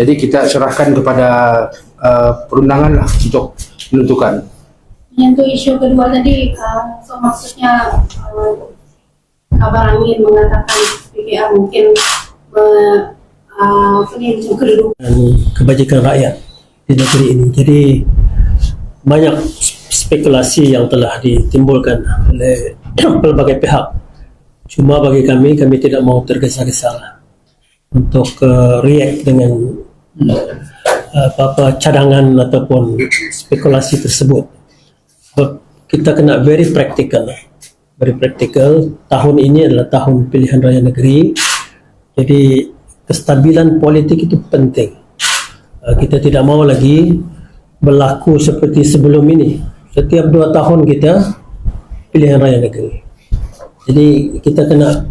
Jadi kita serahkan kepada uh, perundangan lah untuk menentukan. Yang tu isu kedua tadi, uh, so maksudnya uh, kabar angin mengatakan PKR mungkin uh, uh, apa ni kebajikan rakyat di negeri ini. Jadi banyak spekulasi yang telah ditimbulkan oleh pelbagai pihak. Cuma bagi kami, kami tidak mau tergesa-gesa untuk uh, react dengan apa-apa cadangan ataupun spekulasi tersebut. Sebab kita kena very practical. Very practical. Tahun ini adalah tahun pilihan raya negeri. Jadi kestabilan politik itu penting. Uh, kita tidak mau lagi berlaku seperti sebelum ini. Setiap dua tahun kita pilihan raya negeri. Jadi kita kena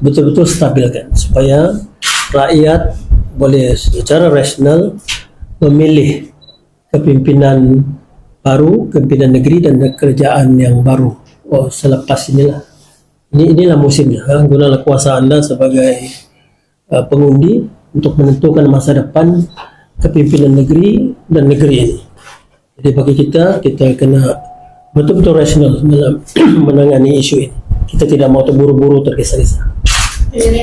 betul-betul stabilkan supaya rakyat boleh secara rasional memilih kepimpinan baru, kepimpinan negeri dan kerajaan yang baru. Oh, selepas inilah. Ini inilah musimnya. Ha? Gunalah kuasa anda sebagai uh, pengundi untuk menentukan masa depan kepimpinan negeri dan negeri ini. Jadi bagi kita, kita kena betul-betul rasional dalam menangani isu ini. Kita tidak mau terburu-buru tergesa-gesa. Dulu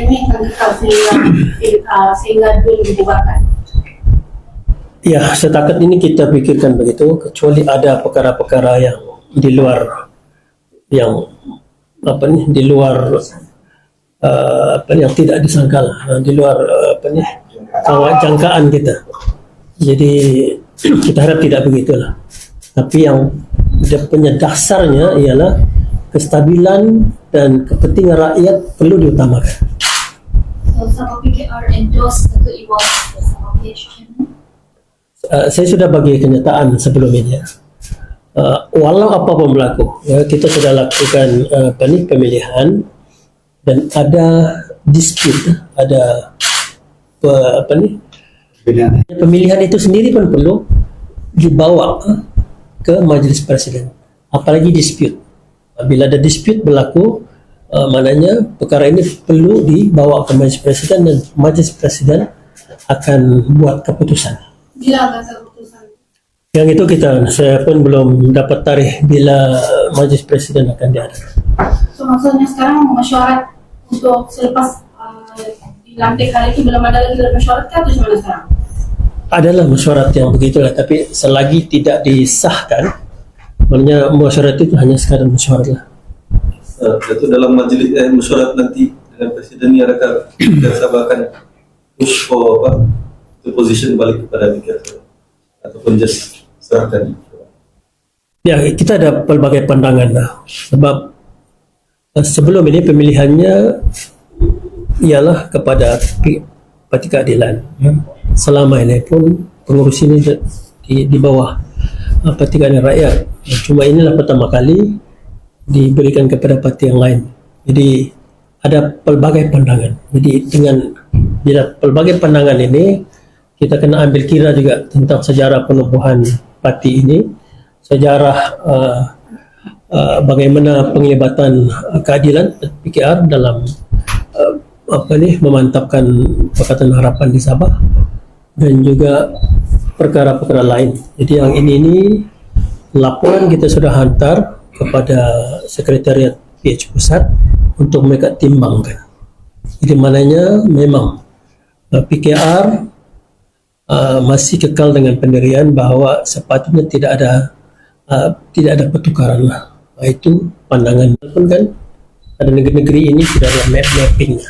dibubarkan. Ya, setakat ini kita pikirkan begitu, kecuali ada perkara-perkara yang di luar yang apa ni di luar uh, apa yang tidak disangka lah, di luar uh, apa ni jangka- jangkaan kita. Jadi kita harap tidak begitulah. Tapi yang dia punya dasarnya ialah kestabilan dan kepentingan rakyat perlu diutamakan. So PKR association. uh, saya sudah bagi kenyataan sebelum ini. Uh, walau apa pun berlaku, ya, kita sudah lakukan uh, apa ni, pemilihan dan ada dispute, ada pe, apa ni, pemilihan itu sendiri pun perlu dibawa ke majlis presiden. Apalagi dispute. Bila ada dispute berlaku, uh, maknanya perkara ini perlu dibawa ke majlis presiden dan majlis presiden akan buat keputusan. Bila akan keputusan? Yang itu kita, saya pun belum dapat tarikh bila majlis presiden akan diadakan. So maksudnya sekarang mesyuarat untuk selepas uh, dilantik hari ini belum ada lagi mesyuarat kah atau macam mana sekarang? Adalah mesyuarat yang begitulah, tapi selagi tidak disahkan, maknanya mesyuarat itu hanya sekadar mesyuarat lah. Uh, itu dalam majlis eh, mesyuarat nanti dengan presiden ni adakah kita sabarkan push for apa to position balik kepada PKR ataupun just serahkan Ya, kita ada pelbagai pandangan lah. Sebab eh, sebelum ini pemilihannya ialah kepada Parti Keadilan. ya. Selama ini pun pengurus ini di, di bawah uh, Parti Keadilan Rakyat. Cuma inilah pertama kali diberikan kepada parti yang lain. Jadi ada pelbagai pandangan. Jadi dengan bila pelbagai pandangan ini kita kena ambil kira juga tentang sejarah penubuhan parti ini, sejarah uh, uh, bagaimana penglibatan uh, keadilan PKR dalam uh, apa ni memantapkan Pakatan Harapan di Sabah dan juga perkara-perkara lain. Jadi yang ini ini laporan kita sudah hantar kepada Sekretariat PH Pusat untuk mereka timbangkan. Jadi maknanya memang uh, PKR uh, masih kekal dengan pendirian bahawa sepatutnya tidak ada uh, tidak ada pertukaran lah. Itu pandangan pun kan ada negeri-negeri ini sudah ada map mappingnya.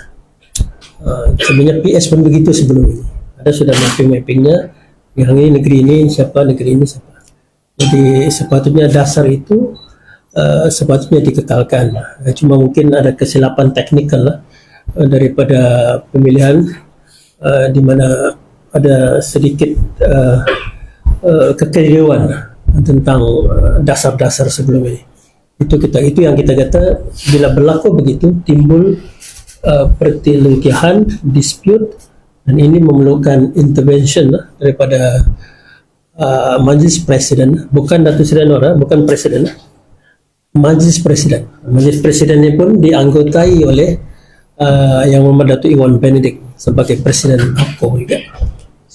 Uh, sebenarnya PS pun begitu sebelum ini. Ada sudah mapping mappingnya. Yang ini negeri ini siapa, negeri ini siapa. Jadi sepatutnya dasar itu uh, sepatutnya dikekalkan. Uh, cuma mungkin ada kesilapan teknikal lah daripada pemilihan uh, di mana ada sedikit uh, uh, kekeliruan tentang dasar-dasar sebelum ini. Itu kita itu yang kita kata bila berlaku begitu timbul uh, pertelengkihan, dispute dan ini memerlukan intervention lah daripada uh, majlis presiden bukan Datuk Seri ah, bukan presiden majlis presiden majlis presiden ini pun dianggotai oleh uh, yang Muhammad Datuk Iwan Benedict sebagai presiden APCO juga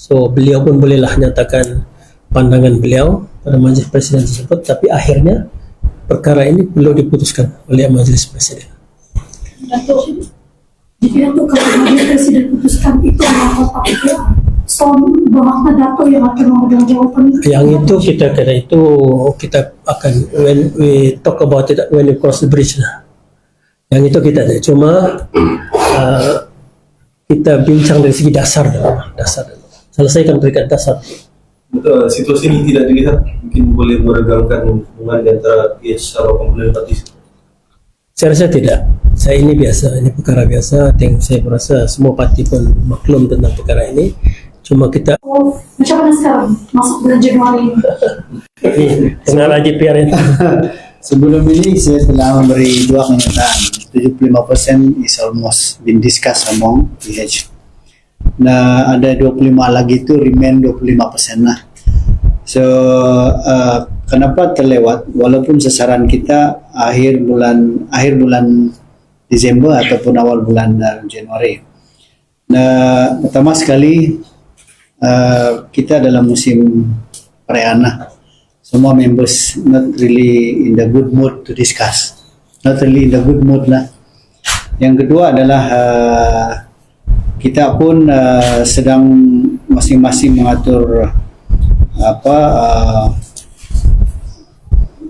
So beliau pun bolehlah nyatakan pandangan beliau pada majlis presiden tersebut tapi akhirnya perkara ini perlu diputuskan oleh majlis presiden. Datuk, Jika itu kalau Majlis Presiden putuskan itu PKR. Dato yang akan memegang itu. Yang itu kita kira itu kita akan when we talk about it when we cross the bridge lah. Yang itu kita ada. Cuma uh, kita bincang dari segi dasar dulu. Dasar dulu. Selesaikan peringkat dasar. Betul, situasi ini tidak dilihat mungkin boleh meregangkan hubungan di antara sama komponen parti. Saya rasa tidak. Saya ini biasa, ini perkara biasa. Think saya merasa semua parti pun maklum tentang perkara ini. Cuma kita Oh, macam mana sekarang? Masuk bulan Januari tengah lagi PR ini. Sebelum ini saya telah memberi dua kenyataan. 75% is almost been discussed among PH. Nah, ada 25 lagi itu remain 25% lah. So, uh, kenapa terlewat? Walaupun sasaran kita akhir bulan akhir bulan Desember ataupun awal bulan uh, Januari. Nah, pertama sekali uh, kita dalam musim lah semua members not really in the good mood to discuss. Not really in the good mood lah. Yang kedua adalah uh, kita pun uh, sedang masing-masing mengatur apa uh,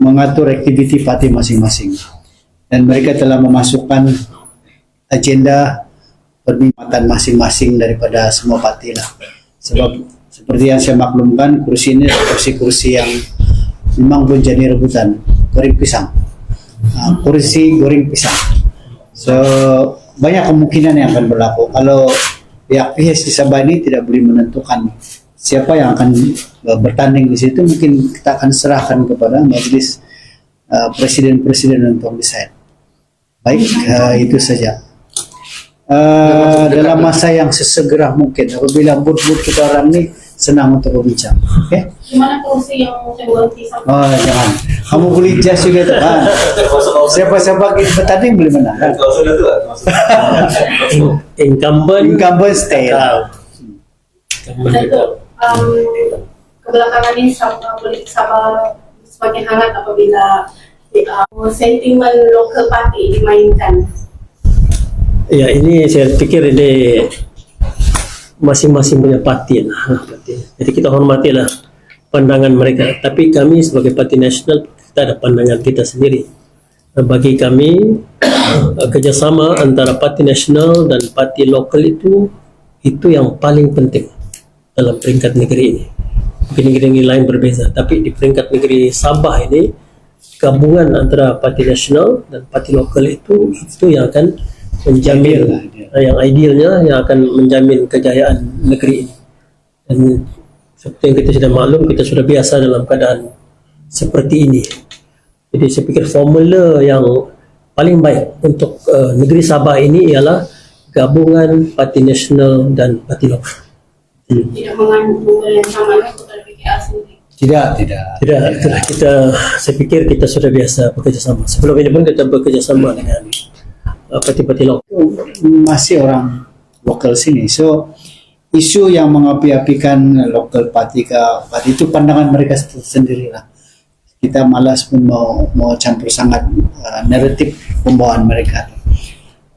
mengatur aktiviti parti masing-masing. Dan mereka telah memasukkan agenda perkhidmatan masing-masing daripada semua parti lah sebab seperti yang saya maklumkan kursi ini kursi-kursi yang memang pun jadi rebutan. Goreng pisang. Ah, kursi goreng pisang. So banyak kemungkinan yang akan berlaku. Kalau pihak PHS di Sabah ini tidak boleh menentukan siapa yang akan uh, bertanding di situ mungkin kita akan serahkan kepada majelis uh, presiden-presiden untuk decide. Baik uh, itu saja uh, dalam masa yang sesegera mungkin apabila mood-mood kita orang ni senang untuk berbincang okay? di mana kursi yang saya berhenti sama Oh jangan. Kamu boleh just juga tu kan. Siapa-siapa kita bertanding boleh menang kan. Incumbent Incumbent stay lah. Um, kebelakangan ini Sabah politik Sabah semakin hangat apabila uh, sentimen local party dimainkan. Ya ini saya fikir ini masing-masing punya parti lah. parti. Jadi kita hormatilah pandangan mereka. Tapi kami sebagai parti nasional kita ada pandangan kita sendiri. Bagi kami kerjasama antara parti nasional dan parti lokal itu itu yang paling penting dalam peringkat negeri ini. Mungkin negeri-negeri lain berbeza, tapi di peringkat negeri Sabah ini gabungan antara parti nasional dan parti lokal itu itu yang akan menjamin lah, eh, yang idealnya yang akan menjamin kejayaan negeri ini. Dan seperti yang kita sudah maklum, kita sudah biasa dalam keadaan seperti ini. Jadi saya fikir formula yang paling baik untuk uh, negeri Sabah ini ialah gabungan parti nasional dan parti lokal. Hmm. Tidak mengandung yang sama kepada PKR sendiri. Tidak, tidak. Tidak, itulah kita saya fikir kita sudah biasa bekerja sama. Sebelum ini pun kita bekerja sama dengan uh, parti-parti lokal. Masih orang lokal sini. So isu yang mengapi-apikan lokal parti ke parti itu pandangan mereka sendiri lah. Kita malas pun mau mau campur sangat uh, naratif pembawaan mereka.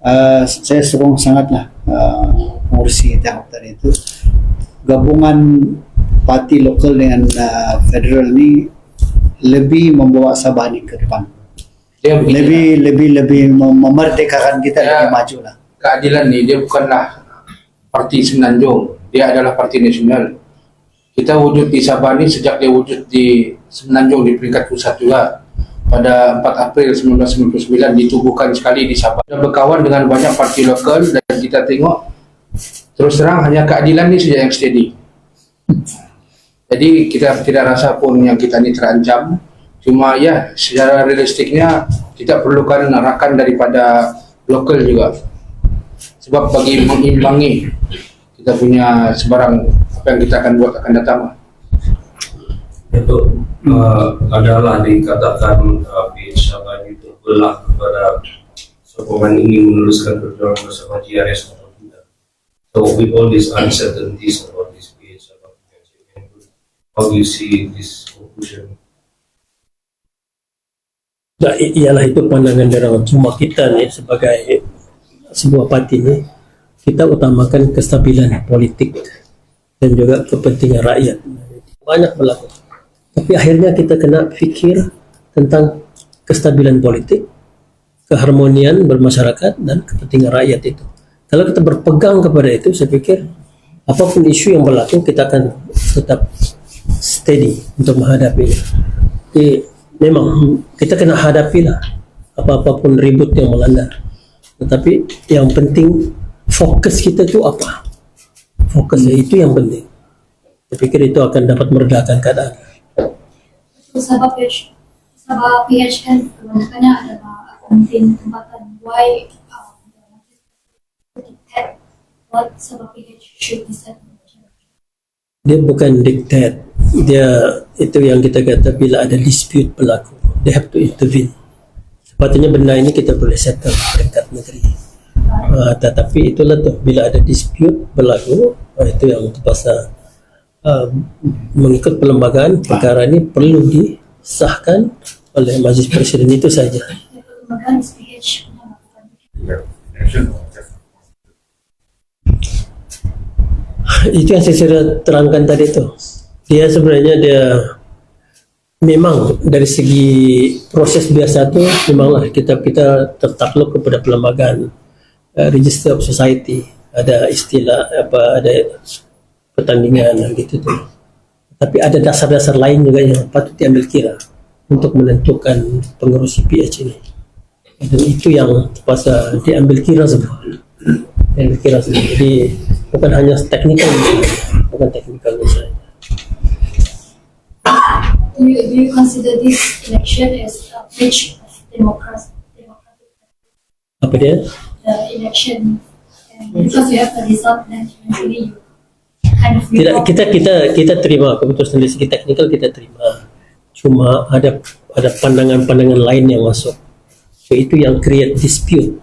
Uh, saya sokong sangatlah uh, pengurusi tengok tadi itu gabungan parti lokal dengan uh, federal ni lebih membawa Sabah ni ke depan. Dia begini Lebih lebih lebih mem- memerdekakan kita Ya. lebih maju lah. keadilan ni dia bukanlah parti Semenanjung, dia adalah parti nasional. Kita wujud di Sabah ni sejak dia wujud di Semenanjung di peringkat pusat juga. Pada 4 April 1999 ditubuhkan sekali di Sabah. Kita berkawan dengan banyak parti lokal dan kita tengok terus terang hanya keadilan ni saja yang steady. Jadi kita tidak rasa pun yang kita ni terancam. Cuma ya secara realistiknya kita perlukan rakan daripada lokal juga sebab bagi mengimbangi kita punya sebarang apa yang kita akan buat akan datang itu uh, adalah dikatakan uh, PH Sabah ini terbelah kepada sokongan ingin meneruskan perjuangan bersama GRS atau tidak. So with all these uncertainties about this PH how do you see this conclusion? I- ialah itu pandangan orang. Cuma kita ni sebagai sebuah parti ni kita utamakan kestabilan politik dan juga kepentingan rakyat. Banyak berlaku. Tapi akhirnya kita kena fikir tentang kestabilan politik keharmonian bermasyarakat dan kepentingan rakyat itu. Kalau kita berpegang kepada itu saya pikir apapun isu yang berlaku kita akan tetap steady untuk menghadapinya. Jadi memang kita kena hadapilah apa-apa pun ribut yang melanda. Tetapi yang penting fokus kita tu apa? Fokus itu yang penting. Saya pikir itu akan dapat meredakan keadaan. Sabah PH, Sabah PH kan kebanyakannya adalah akuntin tempatan. Why um, what Sabah PH should decide? dia bukan diktat dia itu yang kita kata bila ada dispute berlaku. They have to intervene. Sepatutnya benda ini kita boleh settle peringkat negeri. Uh, tetapi itulah tu. Bila ada dispute berlaku uh, itu yang terpaksa uh, mengikut perlembagaan perkara ini perlu disahkan oleh majlis presiden. Itu saja. Itu yang saya sudah terangkan tadi tu dia sebenarnya dia memang dari segi proses biasa tu memanglah kita kita tertakluk kepada perlembagaan uh, register of society. Ada istilah apa ada pertandingan gitu tu. Tapi ada dasar-dasar lain juga yang patut diambil kira untuk menentukan pengurus PH ini. Dan itu yang terpaksa diambil kira semua. Diambil kira semua. Jadi bukan hanya teknikal bukan teknikal saja Do you, do you consider this election as a breach of democracy? apa dia? The election and because you have the result then eventually you kind of tidak recall- kita kita kita terima keputusan dari segi teknikal kita terima. Cuma ada ada pandangan-pandangan lain yang masuk. So itu yang create dispute